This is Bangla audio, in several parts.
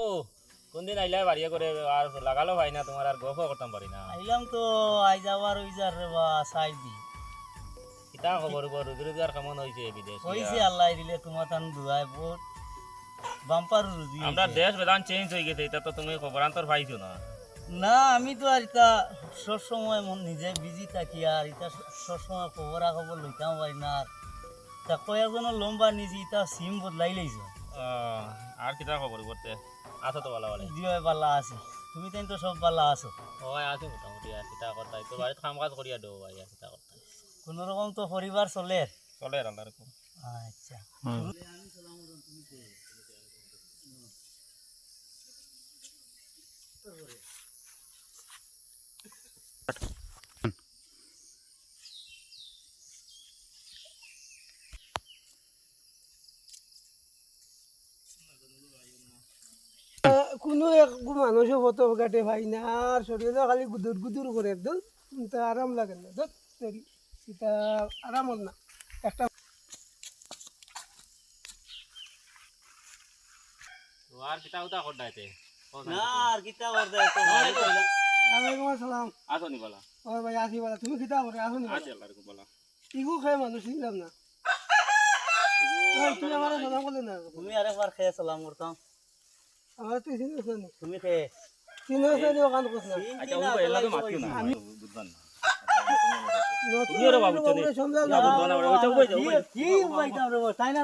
ও কোনদিন আইলে বাড়িয়ে করে আর লাগালো ভাই না তোমার আর করতাম পারি না। আইলাম তো আই যাওয়ার ওই যার বা সাই দি। কিতা খবর গো কেমন বিদেশ হইছে আল্লাহ দিলে তোমার তান বহুত বাম্পার রুজি আমরা দেশ বেদান চেঞ্জ হয়ে গেছে এটা তো তুমি খবরান্তর পাইছো না। না আমি তো আর এটা সবসময় মন নিজে বিজি থাকি আর এটা সবসময় খবরা খবর লইতাম পারি না। আর তা কয়েকজনের লম্বা নিজে এটা সিম বদলাই লাইছো আর কিতা খবর করতে আছো তো ভালো ভালো? জিও পাল্লা আছে। তুমি তাই তো সব পাল্লা আছো। হয় আছো মোটামুটি আর তা কথা তো বাড়িতে কাম কাজ করিয়া দেবো ভাই আর তা কথা কোনো রকম তো পরিবার চলে। চলে আর আচ্ছা। কোনো এক মানুষও ফটো কাটে ভাই না আর শরীরে খালি গুদুর গুদুর করে একদম তা আরাম লাগে না ধর তেরি এটা আরাম হল না। একটা আর কিতা উতা না আর কিতা করতে আসসালাম। আসো নি বলা। ও ভাই আসি বলা তুমি খিতা করে আসো নি বলা। ইগু খাই মানুষ নিলাম না। তুমি আমার সালাম করলে না। তুমি আরেকবার খেয়ে সালাম করতাম। আমার তুই চিনিস না তুমি চিনিস না ওখান করছ না আচ্ছা ও এলা তো মাতিও না। আমি বুঝবান। কি না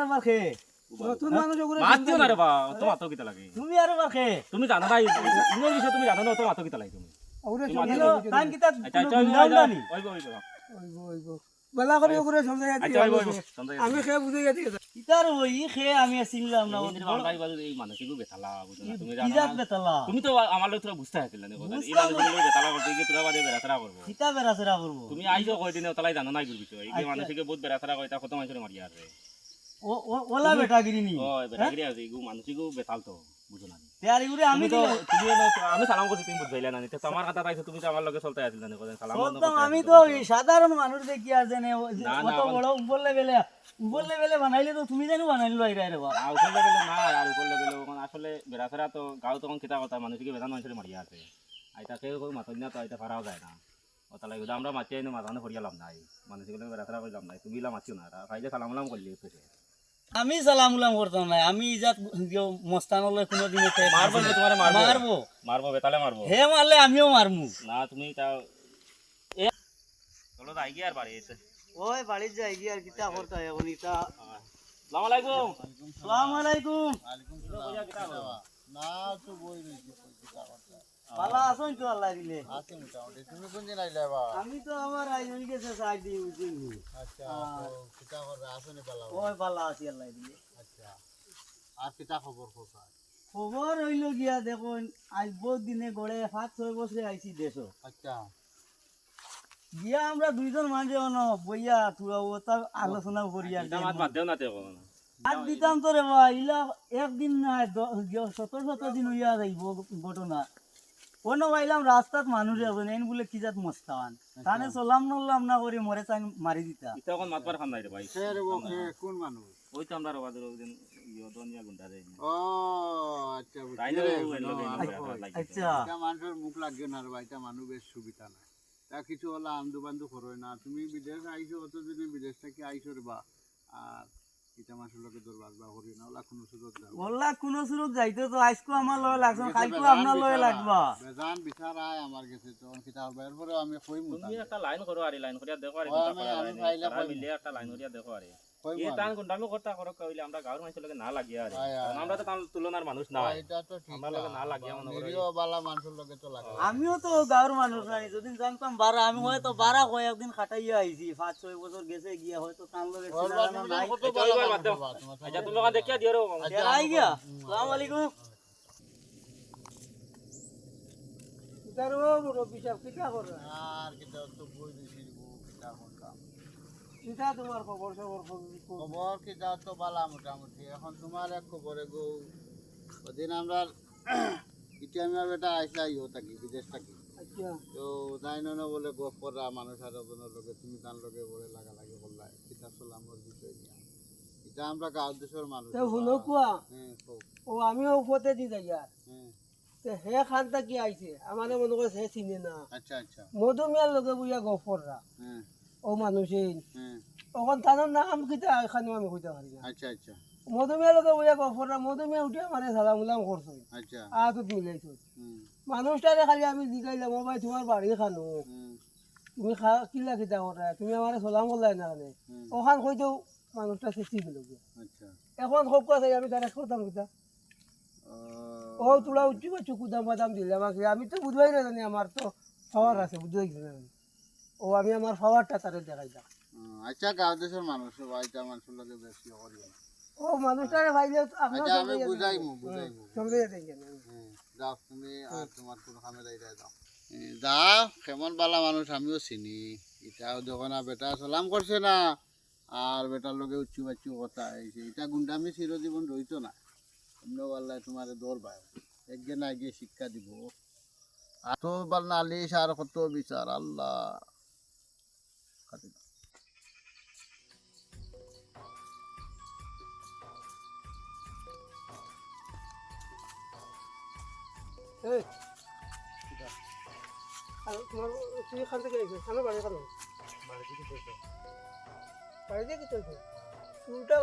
মাতো কিতা লাগে। তুমি জানো বিষয় তুমি জানো না তো কিতা লাগে তুমি। বেলা করে আচ্ছা ওইব ওইব আমি খেয়ে বুঝে গেছি। কিতার ওই খেয়ে আমি আর না ইংরেজি বাংলায় বাজে এই মানসিক বেতালা বুঝো না তুমি জানো না বেতালা। তুমি তো আমার লোক তোরা বুঝতে হাসিল না কথা এই বুঝতাম বেতালা করতে গিয়ে তোরা বাজে বেড়াতারা করব কিতাব বেড়াচেরা করব তুমি আইছো কই দিনে তালাই জানো না এগুলো বিষয় এই আচ্ছা। মানুষকে বহুত বেড়াতারা কয় তা কত মানুষের মারিয়া আছে? ও- ও- ওলা বেটাগিরি নি? ও বেটাগিরি আছে এগু মানসিকও বেতাল তো বুঝো না? করে আমি তো দিলে তুমি আমি সালাম করছি তুমি বুঝাইলা না তো কথা তাইছো তুমি তো আমার লগে চলতে আসিল না কথা সালাম বন্ধ বলতাম করতে আমি তো সাধারণ মানুষ দেখি আর জানে কত বড় উপর লেভেলে উপর লেভেলে বানাইলে তো তুমি জানো বানাইলো আইরা রে বাবা আর উপর লেভেলে না আর উপর লেভেলে ওখানে আসলে বেড়াতারা তো গাঁও তখন কিতা কথা মানুষকে বেদান মানুষের মারিয়া আছে। আইতা কেউ কেউ মাতই না তো আইতা ফারাও যায় না। ও তাহলে যদি আমরা মাতি আইনো মাথানো করিয়া লাভ নাই। মানুষগুলো বেড়াতারা কই লাভ নাই তুমি মাতিও না ফাইলে সালাম করলি আমি সালাম উলাম করতাম না আমি ইজাত মস্তানলে কোনো দিনে মারবো তোমারে মারবো। মারবো। বেতালে মারবো। হে মারলে আমিও মারমু। না তুমি তা এ চলো তো আইগি আর বাড়ি এসে। ওই বাড়ির যাই গিয়ে আর কিতা করতে এখন ইতা সালাম আলাইকুম। সালাম। আলাইকুম না তো বই রয়েছে ভালো আছেন তো আল্লাহ দিলে। আছে মোটামুটি তুমি কোন দিন আইলে বা আমি তো আমার আই হই গেছে সাইড দিয়ে বুঝিনি আচ্ছা তো কিতা করে আসনে পালা ওই ভালো আছি আল্লাহ দিলে। আচ্ছা আর কিতা খবর কোথায়? খবর হইল গিয়া দেখুন আজ বহুত দিনে গড়ে সাত ছয় বছরে আইছি দেশ। আচ্ছা। গিয়া আমরা দুইজন মানুষ অন বইয়া তুরা ওটা আলোচনা করি আর এটা মাত বাদ দেও না তে কোন আর দিতাম তো রে বা ইলা একদিন না সত্তর সত্তর দিন হইয়া যাইব ঘটনা। কোন পাইলাম রাস্তাত মানুষ এখন এন বলে কি জাত মস্তান তানে চলাম নলাম না করে মরে চাই মারি দিতা। এটা কোন মাতবার খান নাই রে ভাই। সে রে ও কোন মানুষ? ওই তো আমরা রবাদের ওদিন ইয়দনিয়া গুন্ডা দেই ও আচ্ছা তাই না আচ্ছা। আচ্ছা। এটা মানুষের মুখ লাগিও না রে ভাই এটা মানুষ বেশ সুবিধা নাই। তা কিছু হলো আন্দু বান্দু করোই না। তুমি বিদেশ আইছো অত দিনে বিদেশ থেকে আইছো রে বা। আর ওলা কোনো সুযোগ দাও। ওলা কোনো সুরত যাইতে তো আজকো আমার লয় লাগছে কালকে আপনার লয়ে লাগবা। বেজান বিচার আয় আমার কিতা আমি কই তুমি একটা লাইন করো আর লাইন করিয়া দেখো আর আমি- মিলে একটা লাইন করিয়া দেখো আর। এই টান গুন্ডামি করতা করো কইলে আমরা গাঁর মানুষের লগে না লাগিয়া আর আয়, আয়, কারণ আমরা তো তার তুলনার মানুষ না। এটা তো ঠিক আমার লগে না লাগিয়া মনে করো। বালা মানুষের লগে তো লাগে। আমিও তো গাঁর মানুষ নাই যদি জানতাম বারা আমি হয়তো বারা কয়েকদিন খাটাইয়া আইছি পাঁচ ছয় বছর গেছে গিয়া হয়তো লগে নাই। আচ্ছা, আচ্ছা সাথে- তুমি ওখানে দেখিয়া দিও রে আই গিয়া। সালাম আলাইকুম। তার ও মুরব্বী সাহেব কিতা করে আর তো দিছি? করতাম। কিতা তোমার খবর সবর খবর খবর কিতা তো বালা মোটামুটি। এখন তোমার এক খবরে গো ওদিন আমরা ইটা আমি বেটা আইসা ইও থাকি বিদেশ থাকি। আচ্ছা। তো তাই নয় বলে গপ করা মানুষ আর ওজনের লগে তুমি তার লগে বলে লাগা লাগে কিতা বিষয় নিয়ে। এটা আমরা গাঁও দেশের মানুষ শুনো কোয়া ও আমিও ফতে দি যাই আর তো হে খানটা কি আইছে আমার মনে করে সে চিনে না। আচ্ছা আচ্ছা। মধুমিয়ার লগে বুঝা গফররা হ্যাঁ ও মানুষে হ্যাঁ। ওখান তার নাম কিতা এখানে আমি কইতে পারি না। আচ্ছা আচ্ছা। গফররা মধুমিয়া উঠে আমার সালাম উলাম করছ। আচ্ছা। আতুত মিলাইছো মানুষটারে খালি আমি জিগাইলাম ও ভাই তোমার বাড়ি খানো তুমি খা কিলা কিতা করা তুমি আমার সালাম করলাই না হুম। ওখান কইতেও মানুষটা চেষ্টি গেল আচ্ছা। এখন কথা আমি তারা করতাম কিতা ও। তোলা উঠি পাচ্ছ কুদাম বাদাম দিলে আমাকে। আমি তো বুঝবাই না জানি আমার তো পাওয়ার আছে বুঝবাই না। ও আমি আমার পাওয়ারটা তারে দেখাইতাম আহ, আচ্ছা গাঁও দেশের মানুষ বাড়িটা মানুষের লগে বেশি করি না। ও মানুষটারে ভাইলে আপনার আচ্ছা আমি বুঝাইমু বুঝাইমু গেলে হ্যাঁ, যাও তুমি আর তোমার কোনো কামে যাইতে যাও যাও কেমন বালা মানুষ আমিও চিনি। এটাও যখন আর বেটা সালাম করছে না। আর বেটার লগে উচ্চু বাচ্চু কথা হয়েছে। এটা গুন্ডামি চিরজীবন রইত না। অন্য বাল্লায় তোমার দৌড় পায়। একদিন আগে শিক্ষা দিব। এত বাল নালিশ আর কত বিচার আল্লাহ। এই আর তোমার তুই এখান থেকে আইছিস আমার বাড়ি খানো বাড়িতে কি চলছে উল্টা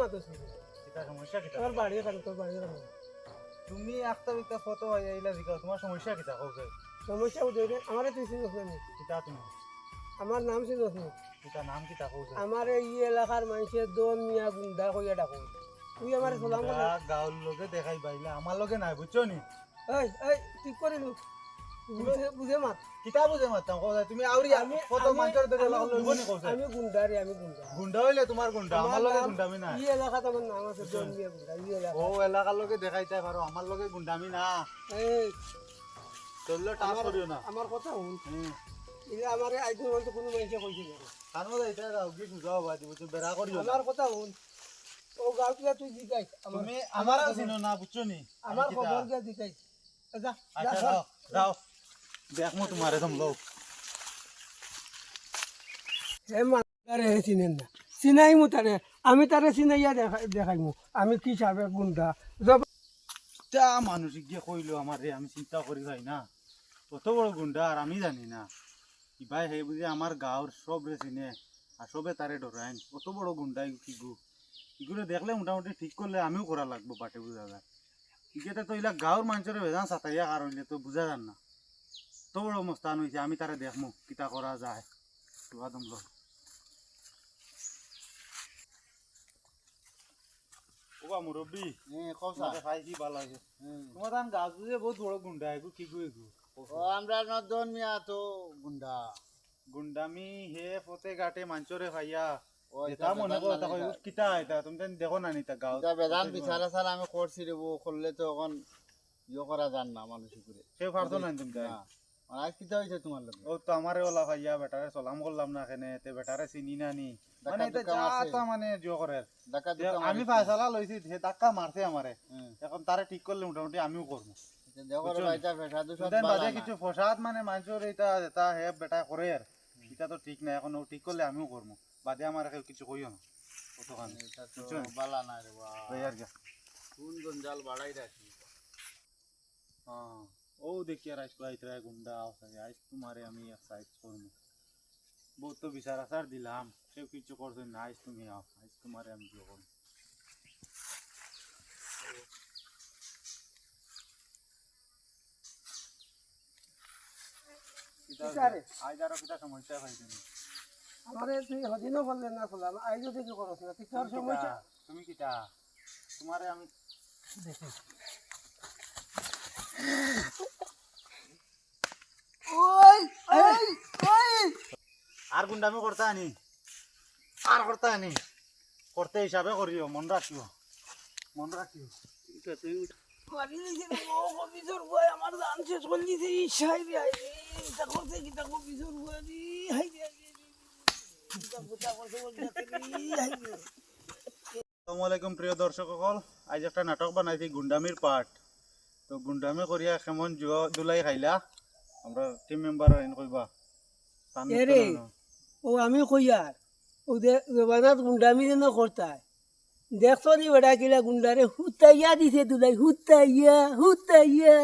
সমস্যা আমার বাড়ি তোর বাড়ি তুমি একটা বিকটা ফটো হয়ে আইলা তোমার সমস্যা কিতা কওছে সমস্যা বুঝে রে আমার তুই না? কিতা তুমি? আমার নাম চিনিস না? কিতা নাম আমার এই এলাকার মানুষের দম মিয়া গুন্ডা কইয়া ডাকো তুই আমার সালাম লগে দেখাই পাইলে আমাৰ লগে নাই বুজছ নি? এই এই ঠিক কৰিলো বুঝে বুঝে মাত। কিতা বুজে মাতাম কওছে? তুমি আউৰি আমি গুন্ডা রে গুন্ডা হইলে লগে ই এলাকাত আমার নাম আছে দম মিয়া গুন্ডা ই এলাকা ও এলাকাৰ লগে দেখাই তাই পাৰো লগে গুণ্ডামি না। এই। চলিলে টাচ কৰিও না। আমার কথা শুন। এটা আমার আইদিন কোনো কি আমার কথা ও তুই আমার তুমি আমাৰ চিনো না বুজছ নি? আমার খবর গিয়া জিকাইছ যা যা আচ্ছা যাও দেখ হে চিনেন না। তারে। আমি তারে চিনাইয়া দেখাইমু আমি কি গুন্ডা তা মানসিক গিয়ে কইলো আমার রে আমি চিন্তা করি ভাই না। কত বড় গুন্ডা আর আমি জানি না। ভাই হে বুঝি আমার গাঁৱৰ সব রে চিনে আর সবে তারে ডরাইন। কত বড় গুন্ডা কি গু। এগুলো দেখলে মোটামুটি ঠিক করলে আমিও করা লাগবো পাটে বুঝা যান ইকেতে তো ইলা গাঁৱৰ মানুষের ভেজান সাতাইয়া কারণ তো বুঝা যান না। তো বড় মস্তান হয়েছে আমি তারে দেখমু কিতা করা যায়। তোয়া দম লো। ওবা মুরব্বী খাই কি ভালো হয়েছে হ্যাঁ তোমার ধান গাছ বহুত বড় গুন্ডা এগু কি গু ও আমরা নদন মিয়া তো গুন্ডা গুন্ডামি হে ফতে গাটে মাঞ্চরে খাইয়া ও এটা মনে করো তা কইবো এটা তুমি দেখো না নিতা গাও বেদান বিচারা সারা আমি করছি রে করলে তো এখন ইয়ে করা যান না মানুষ করে সে পারতো না তুমি আর আজ কিতা তোমার লোক ও তো আমারে ওলা খাইয়া বেটারে সালাম করলাম না এখানে তে বেটারে চিনি না নি। মানে এটা মানে জিও করে ডাকা যে দুকা আমি ফায়সালা লইছি ধাক্কা মারছে আমারে এখন তারে ঠিক করলে মোটামুটি আমিও করব কিছু ফসাদ মানে মানুষের এটা এটা হে বেটা করে এটা তো ঠিক না এখন ও ঠিক করলে আমিও করব বাদে আমার কেউ কিছু কইও না। কতখানি? এটা বালা না রে বা ওই আর কি। কোন গঞ্জাল বাড়াই রাখি? হ্যাঁ ও দেখি আর আজকে আইতে গুন্ডা আছে। আজ তোমারে আমি এক্সাইজ করব। বহুত তো বিচার আচার দিলাম। কেউ কিছু করছ না আজ তুমি আও। আজ তোমারে আমি বিয়ে করব? আজ আরও কিটা সমস্যা পাইছি? আমারে তুই হদিনও করলে না করলাম আইজও থেকে করস না তুই তোর সমস্যা তুমি কিটা? তোমারে আমি ওই ওই ওই। আর গুন্ডামি করতে আনি। আর করতে আনি। করতে হিসাবে করিও মন রাখিও। মন রাখিও। মারি দিছে রে ও কবিসর বয় আমার দান শেষ করে দিছে এই রে আই রে করতে কি তা কবিসর বয় রে হাই রে। হাই রে এটা গোটা করতে বলতে রে হাই রে আসসালামু আলাইকুম প্রিয় দর্শকসকল আজ একটা নাটক বানাইছি গুন্ডামির পার্ট তো গুন্ডামি করিয়া কেমন জুয়া দুলাই খাইলা? আমরা টিম মেম্বার আইন কইবা। ও আমি কই আর ওদের গুন্ডামি যেন করতায় দেখছ নি বেটা কিলা গুন্ডারে হুতাইয়া দিছে দুলাই হুতাইয়া হুতাইয়া।